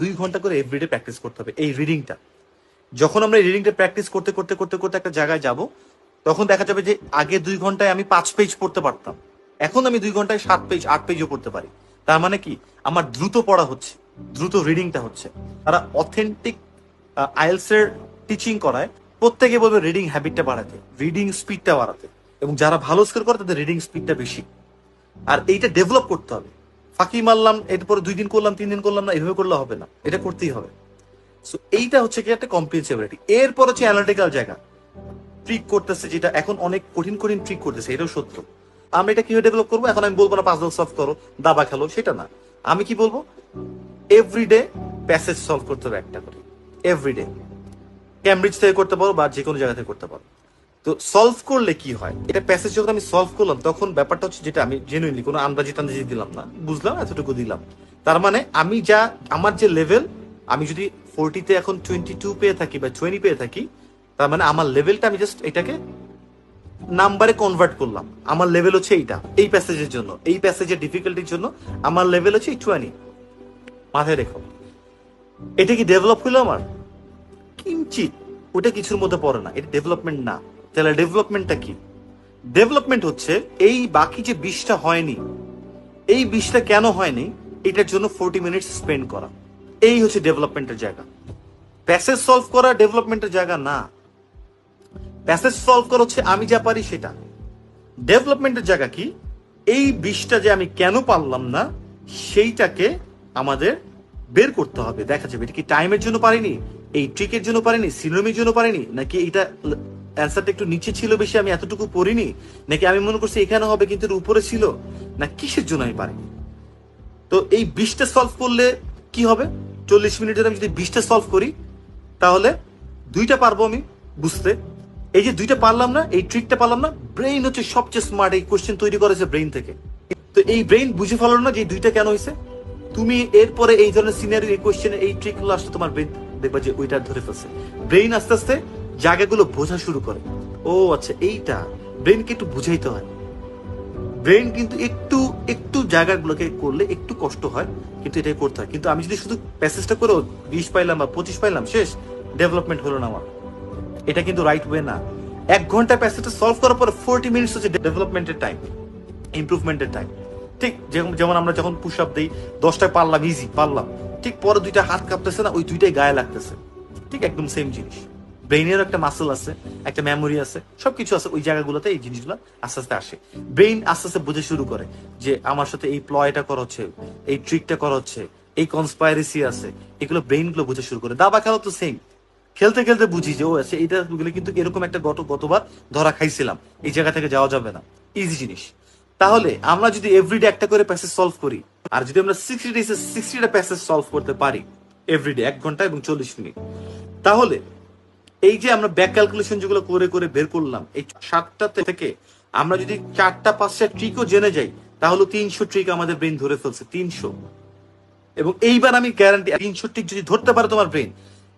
দুই ঘণ্টা করে এভরিডে প্র্যাকটিস করতে হবে, এই রিডিংটা যখন আমরা রিডিংটা প্র্যাকটিস করতে করতে করতে করতে একটা জায়গায় যাব, তখন দেখা যাবে যে আগে দুই ঘন্টায় আমি পাঁচ পেজ পড়তে পারতাম। এখন আমি দুই ঘন্টায় সাত পেজ আট পেজও পড়তে পারি। তার মানে কি? আমার দ্রুত পড়া হচ্ছে, দ্রুত রিডিংটা হচ্ছে। তারা অথেন্টিক আইএলস এর টিচিং করায়, প্রত্যেকে বলবে রিডিং হ্যাবিটটা বাড়াতে রিডিং স্পিডটা বাড়াতে। এবং যারা ভালো স্কোর করে, তাদের রিডিং স্পিডটা বেশি। আর এইটা ডেভেলপ করতে হবে। ফাঁকি মারলাম, এরপরে দুই দিন করলাম, তিন দিন করলাম না, এভাবে করলে হবে না। এটা করতেই হবে। সো এইটা হচ্ছে কি একটা কম্প্রিহেন্সিবিলিটি এরপর হচ্ছে অ্যানালিটিক্যাল জায়গা। ট্রিক করতেছে যেটা এখন অনেক কঠিন কঠিন ট্রিক করতেছে, এটাও সত্য। আমরা এটা কীভাবে ডেভেলপ করব? এখন আমি বলব না পাজল সলভ করো, দাবা খেলো, সেটা না। আমি কি বলব? এভরিডে প্যাসেজ সলভ করতে হবে একটা করে। এভরিডে ক্যামব্রিজ থেকে করতে পারো বা যে কোনো জায়গা থেকে করতে পারো। তো সলভ করলে কি হয়? এটা প্যাসেজ যখন আমি সলভ করলাম, তখন ব্যাপারটা হচ্ছে যেটা আমি জেনুইনলি কোনো আন্দাজি টান্দাজি দিলাম না। বুঝলাম, এতটুকু দিলাম। তার মানে আমি যা, আমার যে লেভেল আমি যদি ফোরটিতে এখন টোয়েন্টি টু পেয়ে থাকি বা টোয়েন্টি পেয়ে থাকি, তার মানে আমার লেভেলটা আমি জাস্ট এটাকে নাম্বারে কনভার্ট করলাম। আমার লেভেল হচ্ছে এইটা, এই প্যাসেজের জন্য, এই প্যাসেজের ডিফিকাল্টির জন্য আমার লেভেল হচ্ছে এই টোয়েন্টি মাথায় রেখো। এটা কি ডেভেলপ হলো আমার? কিঞ্চিত। ওটা কিছুর মধ্যে পড়ে না, এটা ডেভেলপমেন্ট না। তাহলে ডেভেলপমেন্টটা কি? ডেভেলপমেন্ট হচ্ছে এই বাকি যে বিষটা হয়নি, এই বিষটা কেন হয়নি, এটার জন্য ফোরটি মিনিটস স্পেন্ড করা। এই হচ্ছে ডেভেলপমেন্টের জায়গা। প্যাসেজ সলভ করা ডেভেলপমেন্টের জায়গা না। প্যাসেজ সলভ করা হচ্ছে আমি যা পারি সেটা। ডেভেলপমেন্টের জায়গা কি? এই বিষটা যে আমি কেন পারলাম না, সেইটাকে আমাদের বের করতে হবে। দেখা যাবে এটা কি টাইমের জন্য পারিনি, এই ট্রিকের জন্য পারিনি সিনোমির জন্য পারিনি, নাকি এটা অ্যান্সারটা একটু নিচে ছিল বেশি, আমি এতটুকু পড়িনি। নাকি আমি মনে করছি এখানে হবে কিন্তু উপরে ছিল? না, কিসের জন্য আমি পারিনি? তো এই বিশটা সলভ করলে কি হবে? চল্লিশ মিনিটের আমি যদি বিশটা সলভ করি, তাহলে দুইটা পারব আমি, বুঝতে। এই যে দুইটা পারলাম না, এই ট্রিকটা পারলাম না ব্রেইন হচ্ছে সবচেয়ে স্মার্ট এই কোশ্চেন তৈরি করেছে ব্রেইন থেকে। তো এই ব্রেইন বুঝে ফেলো না যে দুইটা কেন হয়েছে? তুমি এরপরে এই ধরনের সিনারি এই কোশ্চেন এই ট্রিকগুলো আসলে তোমার ব্রেইন দেখবা যে ওইটা ধরে ফেলছে। ব্রেইন আস্তে আস্তে জায়গাগুলো বোঝা শুরু করে। ও আচ্ছা এইটা। ব্রেইনকে একটু বুঝাইতে হয়। ব্রেন কিন্তু একটু একটু জায়গাগুলোকে করলে একটু কষ্ট হয়, কিন্তু এটাই করতে হয়। কিন্তু আমি যদি শুধু প্যাসেজটা করেও বিশ পাইলাম বা পঁচিশ পাইলাম, শেষ, ডেভেলপমেন্ট হলো না আমার। এটা কিন্তু রাইট ওয়ে না। এক ঘণ্টা প্যাসেজটা সলভ করার পর ফোরটি মিনিটস হচ্ছে ডেভেলপমেন্টের টাইম ইমপ্রুভমেন্টের টাইম ঠিক যেমন যেমন আমরা যখন পুশ আপ দিই, দশটায় পারলাম ইজি পারলাম। ঠিক পরে দুইটা হাত কাঁপতেছে না, ওই দুইটাই গায়ে লাগতেছে। ঠিক একদম সেম জিনিস। ব্রেইনের একটা মাসেল আছে, একটা মেমোরি আছে, সবকিছু আছে, ওই জায়গাগুলোতে এই জিনিসগুলো আস্তে আস্তে আসে। ব্রেইন আস্তে আস্তে বুঝে শুরু করে যে আমার সাথে এই প্লয়টা করা হচ্ছে, এই ট্রিকটা করা হচ্ছে, এই কনস্পাইরেসি আছে, এগুলো ব্রেইনগুলো বুঝে শুরু করে। দাবা খেলা তো সেম খেলতে খেলতে বুঝি যে, ও আছে এটা গুলো কিন্তু এরকম একটা গত, গতবার ধরা খাইছিলাম। এই জায়গা থেকে যাওয়া যাবে না। ইজি জিনিস। তাহলে আমরা যদি এভরিডে একটা করে প্যাসেজ সলভ করি, আর যদি আমরা সিক্সটি ডেজে সিক্সটিটা প্যাসেজ সলভ করতে পারি এভরিডে এক ঘণ্টা এবং চল্লিশ মিনিট, তাহলে এই যে আমরা ব্যাক ক্যালকুলেশন যেগুলো করে করে বের করলাম, এই সাতটা থেকে আমরা যদি চারটা পাঁচটা ট্রিকও জেনে যাই, তাহলে তিনশো ট্রিক আমাদের ব্রেন ধরে ফেলছে, তিনশো। এবং এইবার আমি গ্যারান্টি তিনশো ট্রিক যদি ধরতে পারো তোমার ব্রেন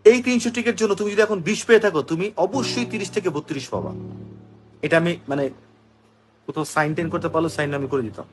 এই তিনশো ট্রিকের জন্য তুমি যদি এখন বিশ পেয়ে থাকো, তুমি অবশ্যই তিরিশ থেকে বত্রিশ পাবা। এটা আমি মানে কোথাও সাইন টেন করতে পারল সাইন আমি করে দিতাম।